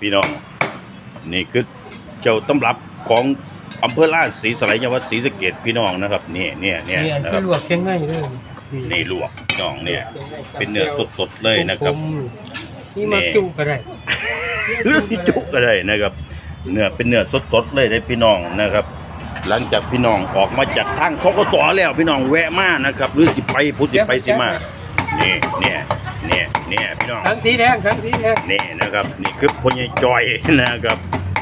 พี่น้อง นี่คือเจ้าตำรับของอำเภอราชสีสไลยจังหวัดศรีสะเกดพี่น้องนะครับนี่เนี่ยเนี่ยเนี่ยนะคคืรัอบลวกเชียงใหม่เลยนี่ลวกพี่น้องเนี่ย เป็นเนื้อสดๆเลยนะครับ นี่มาจุก็ได้หรือสิจุก็ได้นะครับ เนื้อเป็นเนื้อสดๆเลยได้พี่น้องนะครับ หลังจากพี่น้องออกมาจากทางทกศแล้วพี่น้องแวะมานะครับ หรือสิไปผู้สิไปสิมานี่เนี่ย เนี่ยเนี่ยพี่น้อง ทั้งสีแดงทั้งสีแดงนี่นะครับนี่คือพญจอยนะครับ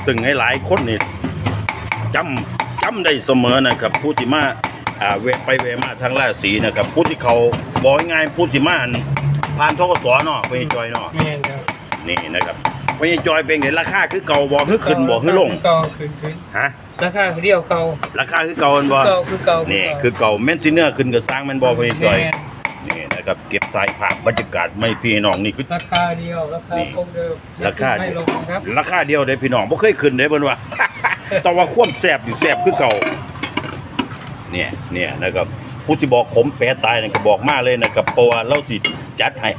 ซึ่งให้หลายคนนี่จำจำได้เสมอนะครับผู้ที่มาอ่าแวะไปแวะมาทางราชสีนะครับผู้ที่เขาบอกง่ายๆผู้ที่มาอั่นผ่านทกศเนาะพญจอยเนาะแม่นครับนี่นะครับพญจอยเป็นไงราคาคือเก่าบ่คือขึ้นบ่คือลงเก่าขึ้นขึ้นฮะราคาคือเดียวเก่าราคาคือเก่าแม่นบ่เก่าคือเก่านี่นี่คือเก่าแม่นสิเนื้อขึ้นก็สร้างแม่นบ่พญจอยนี่นะ ครับเก็บถ่ายภาพบรรยากาศไม่พี่น้องนี่คือ ราคาเดียวราคานี่ คงเดิมราคาไม่ลงครับราคาเดียวได้พี่น้องบ่เคยขึ้นได้เพิ่นว่า แต่ว่าความแซ่บอยู่แซ่บคือเก่า เนี่ยเนี่ยนะครับผู้ที่บอกขมแปรตายนั่นก็บอกมาเลยนะครับเพราะว่าเราสิจัดให้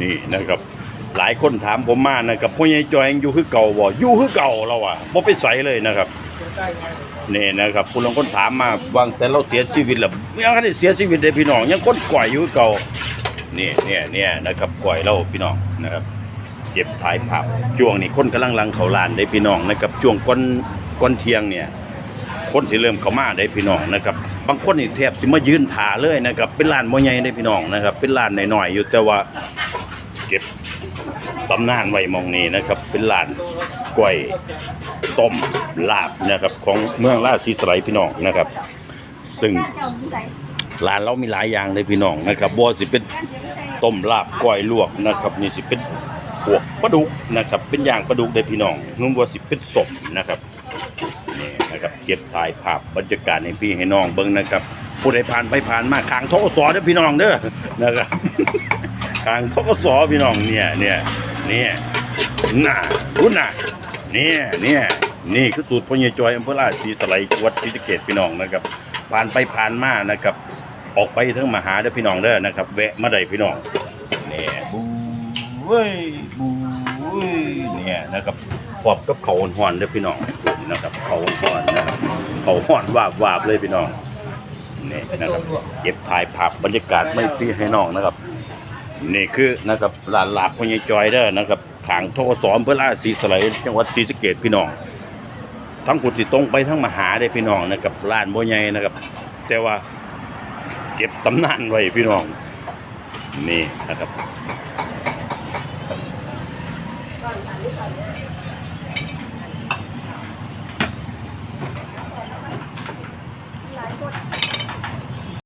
นี่นะครับ หลายคนถามผมมานะครับพ่อใหญ่จอยยังอยู่คือเก่าบ่อยู่คือเก่าเราอะบ่ไปใสเลยนะครับ นี่นะครับผู้ลงคนถามมาบางแต่เราเสียชีวิตแล้วยังไม่ได้เสียชีวิตเลยพี่น้องยังคนก่อยอยู่เก่านี่เนี่ยเนี่ยนะครับก่อยเราพี่น้องนะครับเก็บถ่ายภาพช่วงนี้คนกำลังลังเขาลานได้พี่น้องนะครับช่วงก้นก้นเทียงเนี่ยคนที่เริ่มเข้ามาได้พี่น้องนะครับบางคนนี่แทบสิมายืนถาเลยนะครับเป็นลานบ่ใหญ่ได้พี่น้องนะครับเป็นลานหน่อยๆอยู่แต่ว่าเก็บ ตำนานไว้มองนี้นะครับ เป็นลานกล้วยต้มลาบนะครับ ของเมืองราชสีสไลพี่น้องนะครับ ซึ่งร้านเรามีหลายอย่างเลยพี่น้องนะครับบัวสิเป็นต้มลาบก้อยลวกนะครับนี่สิเป็นพวกปลาดุกนะครับ เป็นอย่างปลาดุกได้พี่น้องนุ่มว่าสิเป็นสมนะครับนี่นะครับเก็บถ่ายภาพบรรยากาศให้พี่ให้น้องเบิ่งนะครับผู้ใดผ่านไปผ่านมาข้างทกสอเด้อพี่น้องเด้อนะครับข้างทกสอพี่น้องเนี่ยเนี่ย เนี่ยน่ารู้น่ะเนี่ยเนี่ยนี่คือสูตรพญจอยอำเภอราชสีสไลจังหวัดศรีสะเกษพี่น้องนะครับ ผ่านไปผ่านมานะครับ ออกไปทั้งมหาเด้อพี่น้องเด้อนะครับ แวะมาได้พี่น้องเนี่ยบูเว้ยบูเว้ยเนี่ยนะครับพร้อมกับเขาห่อนเด้อพี่น้องนะครับเขาห่อนนะครับเขาห่อนวาบวาบเลยพี่น้องนี่นะครับเก็บถ่ายภาพบรรยากาศไม่พี่ให้น้องนะครับ นี่คือนะครับลานหลากพญจอยเด้อนะครับขางโทสอมเพื่อล่าศีสไลยจังหวัดศรีสะเกดพี่น้อง ทั้งกุฏิตรงไปทั้งมหาได้พี่น้องนะครับลานบ่ใหญ่นะครับ แต่ว่าเก็บตำนานไว้พี่น้อง นี่นะครับ